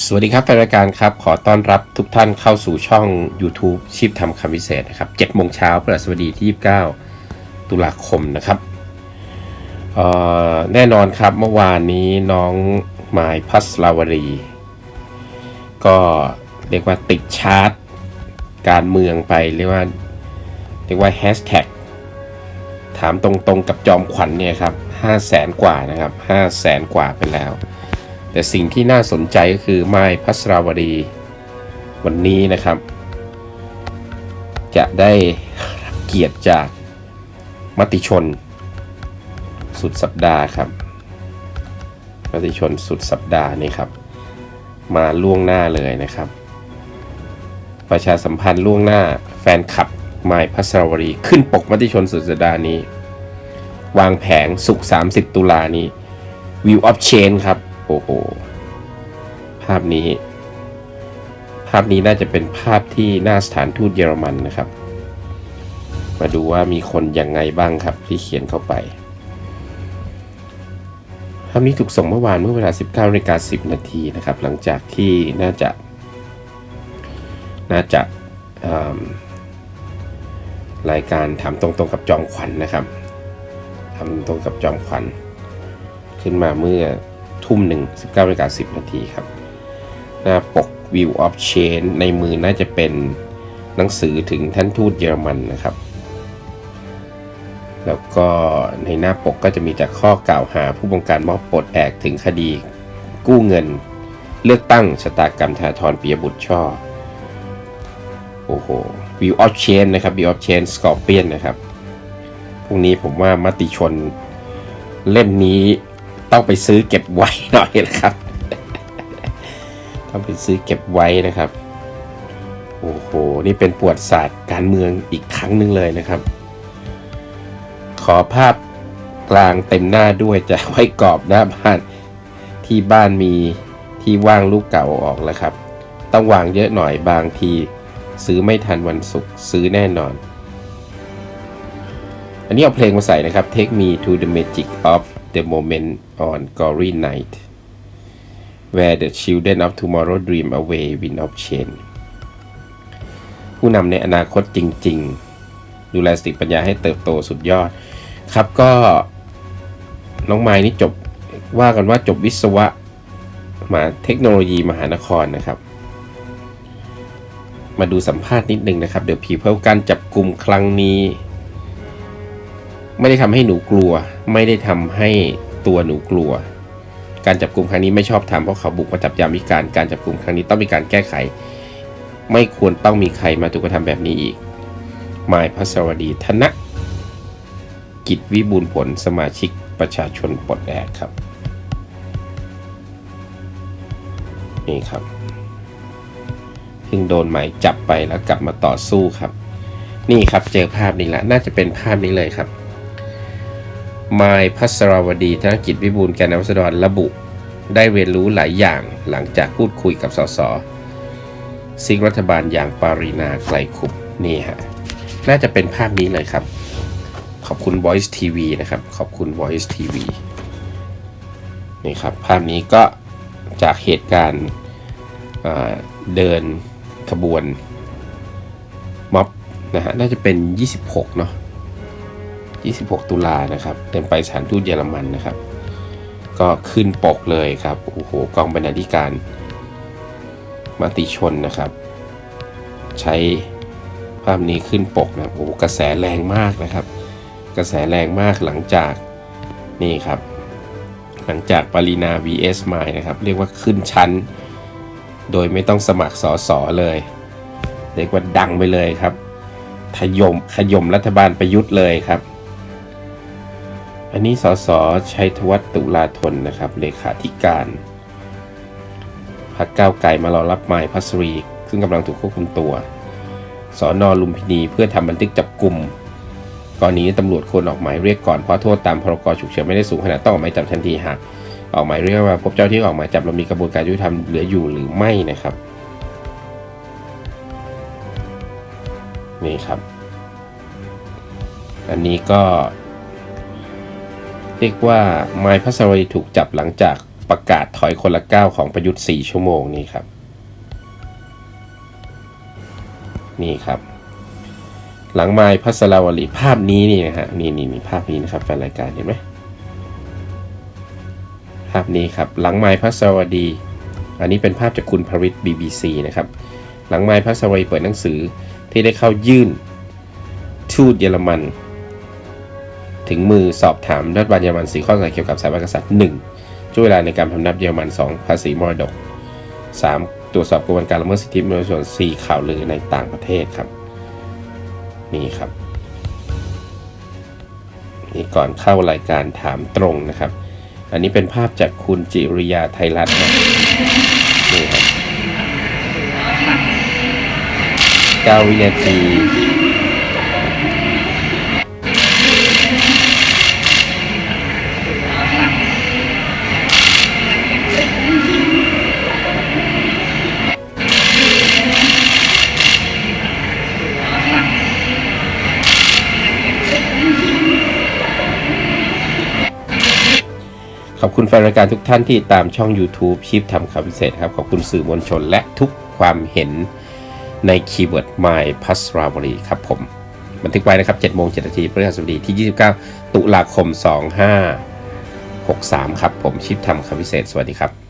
สวัสดีครับแฟนรายการครับ ขอต้อนรับทุกท่านเข้าสู่ช่อง YouTube ชีพทำคำพิเศษนะครับ7โมงเช้าพฤหัสบดีที่ 29 ตุลาคมนะครับแน่นอนครับเมื่อวานนี้น้องไมายพัสลาวรี ก็เรียกว่าติดชาร์ตการเมืองไปเรียกว่าเรียกว่าแฮชแท็กถามตรงๆกับจอมขวัญเนี่ยครับ5แสนกว่านะครับ5แสนกว่าไปแล้ว แต่สิ่งที่น่าสนใจก็คือไม้พัสราวดี วันนี้นะครับ จะได้เกียรติจากมติชน สุดสัปดาห์ครับ มติชนสุดสัปดาห์นี่ครับ มาล่วงหน้าเลยนะครับ ประชาสัมพันธ์ล่วงหน้าแฟนคลับไม้พัสราวดี ขึ้นปกมติชนสุดสัปดาห์นี้ วางแผงสุก30 ตุลานี้ View of Change ครับ โอ้โห ภาพนี้ ภาพนี้น่าจะเป็นภาพที่หน้าสถานทูตเยอรมันนะครับ มาดูว่ามีคนยังไงบ้างครับที่เขียนเข้าไป ภาพนี้ถูกส่งเมื่อวานเมื่อเวลา 19นาฬิกา10 นาทีนะครับ หลังจากที่น่าจะ น่าจะรายการถามตรงๆกับจอมขวัญนนะครับถามตรงกับจอมขวัญขึ้นมาเมื่อ ทุ่มหนึ่ง19นาฬิกา10 นาทีครับ หน้าปก View of Change ในมือน่าจะเป็นหนังสือถึงท่านทูตเยอรมันนะครับ แล้วก็ในหน้าปกก็จะมีจากข้อกล่าวหาผู้บงการมอบปลดแอกถึงคดี กู้เงิน เลือกตั้งชะตากรรมธาธรปิยบุตรช่อ โอ้โห View of Change นะครับ View of Change Scorpion นะครับพรุ่งนี้ผมว่ามติชนเล่มนี้ ต้องไปซื้อเก็บไว้หน่อยนะครับ ต้องไปซื้อเก็บไว้นะครับ โอ้โห นี่เป็นปวัติศาสตร์การเมืองอีกครั้งหนึ่งเลยนะครับ ขอภาพกลางเต็มหน้าด้วยจะไว้กรอบหน้าบ้านที่บ้านมีที่ว่างลูกเก่าออกแล้วครับ ต้องวางเยอะหน่อยบางทีซื้อไม่ทันวันศุกร์ซื้อแน่นอน อันนี้เอาเพลงมาใส่นะครับ Take me to the magic of the moment on gory night where the children of tomorrow dream away wind of change ผู้นำในอนาคตจริง ๆ ดูแลสติปัญญาให้เติบโตสุดยอด ครับก็ น้องไม้นี่จบว่ากันว่าจบวิศวะมาเทคโนโลยีมหานครนะครับ มาดูสัมภาษณ์นิดนึงนะครับ The People การจับกลุ่มครั้งนี้ ไม่ได้ทำให้หนูกลัว ไม่ได้ทำให้ตัวหนูกลัว การจับกลุ่มครั้งนี้ไม่ชอบทำเพราะเขาบุกมาจับยามวิการการจับกลุ่มครั้งนี้ต้องมีการแก้ไข ไม่ควรต้องมีใครมาถูกกระทำแบบนี้อีกมายพัสวดีธนกิจวิบูลผลสมาชิกประชาชนปลดแอกครับ นี่ครับเพิ่งโดนหมายจับไปแล้วกลับมาต่อสู้ครับ นี่ครับเจอภาพนี้แล้วน่าจะเป็นภาพนี้เลยครับ มายพัสราวดีธนกิจวิบูลแกนนำรัศดรระบุ ได้เรียนรู้หลายอย่างหลังจากพูดคุยกับสสซิงรัฐบาลอย่างปารีนาไกลคุปนี่ฮะน่าจะเป็นภาพนี้เลยครับ ขอบคุณ Voice TV นะครับ ขอบคุณ Voice TV นี่ครับ ภาพนี้ก็จากเหตุการณ์เดินขบวนม็อบนะฮะน่าจะเป็น 26 เนาะ 26 ตุลานะครับเดินไปสถานทูตเยอรมันนะครับ ก็ขึ้นปกเลยครับโอ้โหกองบรรณาธิการมติชนนะครับ ใช้ภาพนี้ขึ้นปกนะโอ้โหกระแสแรงมากนะครับ กระแสแรงมากหลังจากนี่ครับ หลังจากปรินา vs ไมนะครับ เรียกว่าขึ้นชั้น โดยไม่ต้องสมัครสอสอเลย เรียกว่าดังไปเลยครับขยมขยมรัฐบาลประยุทธ์เลยครับ อันนี้สสชัยธวัฒน์ตุลาธนนะครับเลขาธิการพรรคก้าวไก่มารอรับไม้พัสรี ซึ่งกำลังถูกควบคุมตัวสอนอลุมพินีเพื่อทำบันทึกจับกลุ่มกรณีนี้ตำรวจควรออกหมายเรียกก่อนเพราะโทษตามพรกฉุกเฉินไม่ได้สูงขนาดต้องออกหมายจับทันทีหากออกหมายเรียกว่าพบเจ้าที่ออกหมายจับเรามีกระบวนการยุติธรรมเหลืออยู่หรือไม่นะครับนี่ครับ อันนี้ก็ เรียกว่าไมค์พัสรีถูกจับหลังจากประกาศถอยคนละก้าวของประยุทธ์ 4 ชั่วโมงนี่ครับ นี่ครับ หลังไม้พัสราวลีภาพนี้นี่นะฮะนี่นี่นี่ภาพนี้นะครับแฟนรายการเห็นไหมภาพนี้ครับหลังไม้พัสรวดี อันนี้เป็นภาพจากคุณพริต BBC นะครับ หลังไม้พัสรวดีเปิดหนังสือที่ได้เข้ายื่นทูตเยอรมัน ถึงมือสอบถามรัฐบาลเยอรมันสีข้อสงสัยเกี่ยวกับสถาบันกษัตริย์ 1. ช่วงเวลาในการพำนับเยอรมัน 2. ภาษีมรดก 3. ตรวจสอบกระบวนการละเมิดสิทธิมนุษยชน 4. ข่าวลือในต่างประเทศครับ นี่ครับ นี่ก่อนเข้ารายการถามตรงนะครับ อันนี้เป็นภาพจากคุณจิริยาไทยรัฐนะนี่ครับ9วินาที ขอบคุณแฟนรายการทุกท่านที่ตามช่อง YouTube ชีพทำข่าวพิเศษครับ ขอบคุณสื่อมวลชนและทุกความเห็นในคีย์เวิร์ด My p a s r a v a r y ครับผม บันทึกไว้นะครับ7โมง7นาทีพฤหัสบดีที่ 29 ตุลาคม 2563 ครับผมชิปทำข่าวพิเศษ สวัสดีครับ